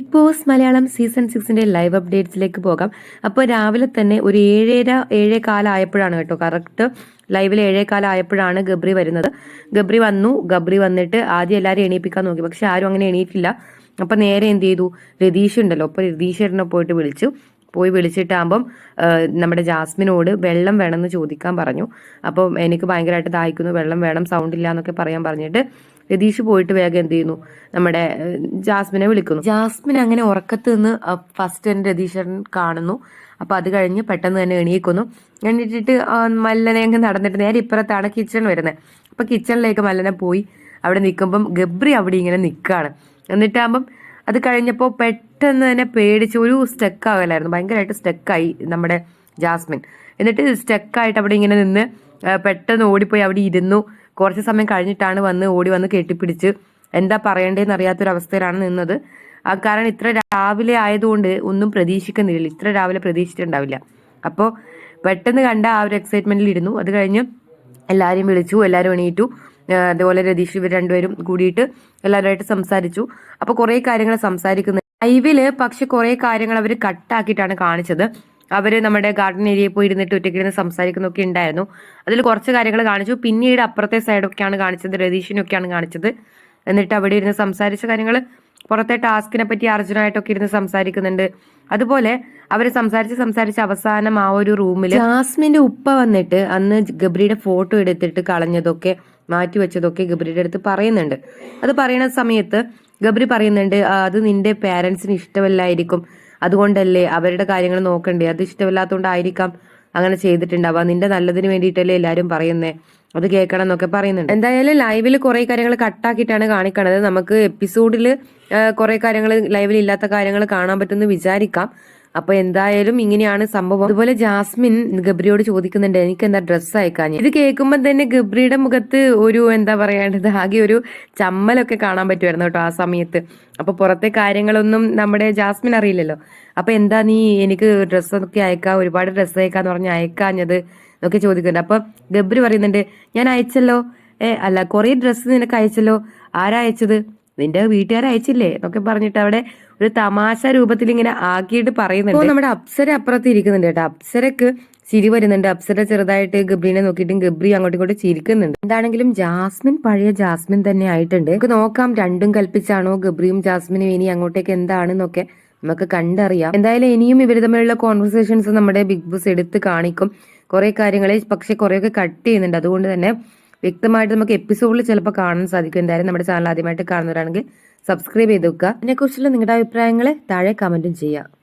Big Boss Malayalam season സിക്സിന്റെ live അപ്ഡേറ്റ്സിലേക്ക് പോകാം. അപ്പോൾ രാവിലെ തന്നെ ഒരു ഏഴര ഏഴേ കാലമായപ്പോഴാണ് കേട്ടോ കറക്റ്റ് ലൈവിൽ ഏഴേ കാലമായപ്പോഴാണ് ഗബ്രി വരുന്നത്. ഗബ്രി വന്നു ഗബ്രി വന്നിട്ട് ആദ്യം എല്ലാവരും എണീപ്പിക്കാൻ നോക്കി. പക്ഷെ ആരും അങ്ങനെ എണീറ്റില്ല. അപ്പം നേരെ എന്ത് ചെയ്തു? രതീഷ് ഉണ്ടല്ലോ അപ്പോൾ രതീഷേട്ടനെ പോയിട്ട് വിളിച്ചു. പോയി വിളിച്ചിട്ടാകുമ്പം നമ്മുടെ ജാസ്മിനോട് വെള്ളം വേണമെന്ന് ചോദിക്കാൻ പറഞ്ഞു. അപ്പം എനിക്ക് ഭയങ്കരമായിട്ട് ദാഹിക്കുന്നു വെള്ളം വേണം സൗണ്ട് ഇല്ല എന്നൊക്കെ പറയാൻ പറഞ്ഞിട്ട് രതീഷ് പോയിട്ട് വേഗം എന്ത് ചെയ്യുന്നു? നമ്മുടെ ജാസ്മിനെ വിളിക്കുന്നു. ജാസ്മിൻ അങ്ങനെ ഉറക്കത്ത് നിന്ന് ഫസ്റ്റ് തന്നെ രതീശൻ കാണുന്നു. അപ്പൊ അത് കഴിഞ്ഞ് പെട്ടെന്ന് തന്നെ എണീക്കുന്നു. എണീറ്റിട്ട് മല്ലനെ അങ്ങ് നടന്നിട്ട് നേരെ ഇപ്പുറത്താണ് കിച്ചൺ വരുന്നത്. അപ്പൊ കിച്ചണിലേക്ക് മല്ലനെ പോയി അവിടെ നിൽക്കുമ്പം ഗബ്രി അവിടെ ഇങ്ങനെ നിൽക്കുകയാണ്. എന്നിട്ടാകുമ്പം അത് കഴിഞ്ഞപ്പോൾ പെട്ടെന്ന് തന്നെ പേടിച്ച് ഒരു സ്റ്റക്ക് ആകലായിരുന്നു ഭയങ്കരമായിട്ട് സ്റ്റക്കായി നമ്മുടെ ജാസ്മിൻ. എന്നിട്ട് സ്റ്റക്കായിട്ട് അവിടെ ഇങ്ങനെ നിന്ന് പെട്ടെന്ന് ഓടിപ്പോയി അവിടെ ഇരുന്നു. കുറച്ച് സമയം കഴിഞ്ഞിട്ടാണ് വന്ന് ഓടി വന്ന് കെട്ടിപ്പിടിച്ച് എന്താ പറയേണ്ടതെന്ന് അറിയാത്തൊരവസ്ഥയിലാണ് നിന്നത് കാരണം ഇത്ര രാവിലെ ആയതുകൊണ്ട് ഒന്നും പ്രതീക്ഷിക്കുന്നില്ല. ഇത്ര രാവിലെ പ്രതീക്ഷിച്ചിട്ടുണ്ടാവില്ല. അപ്പോൾ പെട്ടെന്ന് കണ്ട ആ ഒരു എക്സൈറ്റ്മെന്റിൽ ഇരുന്നു. അത് കഴിഞ്ഞ് എല്ലാവരെയും വിളിച്ചു എല്ലാവരും എണീറ്റു. അതുപോലെ രതീഷ് ഇവർ രണ്ടുപേരും കൂടിയിട്ട് എല്ലാവരുമായിട്ട് സംസാരിച്ചു. അപ്പോൾ കുറേ കാര്യങ്ങൾ സംസാരിക്കുന്നത് ലൈവിൽ പക്ഷെ കുറേ കാര്യങ്ങൾ അവർ കട്ടാക്കിയിട്ടാണ് കാണിച്ചത്. അവർ നമ്മുടെ ഗാർഡൻ ഏരിയയിൽ പോയി ഇരുന്നിട്ട് ഒറ്റയ്ക്കിരുന്ന് സംസാരിക്കുന്നൊക്കെ ഉണ്ടായിരുന്നു. അതിൽ കുറച്ച് കാര്യങ്ങൾ കാണിച്ചു. പിന്നീട് അപ്പുറത്തെ സൈഡൊക്കെയാണ് കാണിച്ചത്. രതീഷിനൊക്കെയാണ് കാണിച്ചത്. എന്നിട്ട് അവിടെ ഇരുന്ന് സംസാരിച്ച കാര്യങ്ങൾ. പുറത്തെ ടാസ്കിനെ പറ്റി അർജുനായിട്ടൊക്കെ ഇരുന്ന് സംസാരിക്കുന്നുണ്ട്. അതുപോലെ അവർ സംസാരിച്ച് സംസാരിച്ച് അവസാനം ആ ഒരു റൂമിൽ ജാസ്മിന്റെ ഉപ്പ വന്നിട്ട് അന്ന് ഗബ്രിയുടെ ഫോട്ടോ എടുത്തിട്ട് കളഞ്ഞതൊക്കെ മാറ്റി വെച്ചതൊക്കെ ഗബ്രിയുടെ അടുത്ത് പറയുന്നുണ്ട്. അത് പറയുന്ന സമയത്ത് ഗബ്രി പറയുന്നുണ്ട് അത് നിന്റെ പേരൻസിന് ഇഷ്ടമല്ലായിരിക്കും. അതുകൊണ്ടല്ലേ അവരുടെ കാര്യങ്ങൾ നോക്കണ്ടേ? അത് ഇഷ്ടമില്ലാത്തതുകൊണ്ടായിരിക്കാം അങ്ങനെ ചെയ്തിട്ടുണ്ടാവുക. നിന്റെ നല്ലതിന് വേണ്ടിയിട്ടല്ലേ എല്ലാവരും പറയുന്നേ? അത് കേൾക്കണം എന്നൊക്കെ പറയുന്നുണ്ട്. എന്തായാലും ലൈവിൽ കുറെ കാര്യങ്ങൾ കട്ടാക്കിയിട്ടാണ് കാണിക്കണത്. നമുക്ക് എപ്പിസോഡിൽ കുറെ കാര്യങ്ങൾ ലൈവിൽ ഇല്ലാത്ത കാര്യങ്ങൾ കാണാൻ പറ്റുമെന്ന് വിചാരിക്കാം. അപ്പൊ എന്തായാലും ഇങ്ങനെയാണ് സംഭവം. അതുപോലെ ജാസ്മിൻ ഗബ്രിയോട് ചോദിക്കുന്നുണ്ട് എനിക്ക് എന്താ ഡ്രസ്സ് അയക്കാൻ ഇത് കേൾക്കുമ്പോൾ തന്നെ ഗബ്രിയുടെ മുഖത്ത് ഒരു എന്താ പറയേണ്ടത് ആകെ ഒരു ചമ്മലൊക്കെ കാണാൻ പറ്റുമായിരുന്നു കേട്ടോ ആ സമയത്ത്. അപ്പൊ പുറത്തെ കാര്യങ്ങളൊന്നും നമ്മുടെ ജാസ്മിൻ അറിയില്ലല്ലോ. അപ്പൊ എന്താ നീ എനിക്ക് ഡ്രസ്സൊക്കെ അയക്കാം ഒരുപാട് ഡ്രസ്സ് അയക്കാന്ന് പറഞ്ഞ് അയക്കാഞ്ഞത് എന്നൊക്കെ ചോദിക്കുന്നുണ്ട്. അപ്പൊ ഗബ്രി പറയുന്നുണ്ട് ഞാൻ അയച്ചല്ലോ. ഏ അല്ല കുറേ ഡ്രസ്സ് നിനക്ക് അയച്ചല്ലോ. ആരാ അയച്ചത്? നിന്റെ വീട്ടുകാർ അയച്ചില്ലേ? എന്നൊക്കെ പറഞ്ഞിട്ട് അവിടെ ഒരു തമാശ രൂപത്തിൽ ഇങ്ങനെ ആക്കിയിട്ട് പറയുന്നുണ്ട്. നമ്മുടെ അപ്സര അപ്പുറത്ത് ഇരിക്കുന്നുണ്ട് കേട്ടോ. അപ്സരക്ക് ചിരി വരുന്നുണ്ട്. അപ്സര ചെറുതായിട്ട് ഗബ്രീനെ നോക്കിയിട്ടും ഗബ്രി അങ്ങോട്ടും ഇങ്ങോട്ടും ചിരിക്കുന്നുണ്ട്. എന്താണെങ്കിലും ജാസ്മിൻ പഴയ ജാസ്മിൻ തന്നെ ആയിട്ടുണ്ട്. നമുക്ക് നോക്കാം രണ്ടും കൽപ്പിച്ചാണോ ഗബ്രിയും ജാസ്മിനും ഇനി അങ്ങോട്ടേക്ക് എന്താണെന്നൊക്കെ നമുക്ക് കണ്ടറിയാം. എന്തായാലും ഇനിയും ഇവർ തമ്മിലുള്ള കോൺവെർസേഷൻസ് നമ്മുടെ ബിഗ് ബോസ് എടുത്ത് കാണിക്കും. കുറെ കാര്യങ്ങളെ പക്ഷെ കുറെയൊക്കെ കട്ട് ചെയ്യുന്നുണ്ട്. അതുകൊണ്ട് തന്നെ വ്യക്തമായിട്ട് നമുക്ക് എപ്പിസോഡിൽ ചിലപ്പോൾ കാണാൻ സാധിക്കും. എന്തായാലും നമ്മുടെ ചാനൽ ആദ്യമായിട്ട് കാണുന്നവരാണെങ്കിൽ സബ്സ്ക്രൈബ് ചെയ്ത് വെക്കുക. അതിനെക്കുറിച്ചുള്ള നിങ്ങളുടെ അഭിപ്രായങ്ങൾ താഴെ കമന്റും ചെയ്യുക.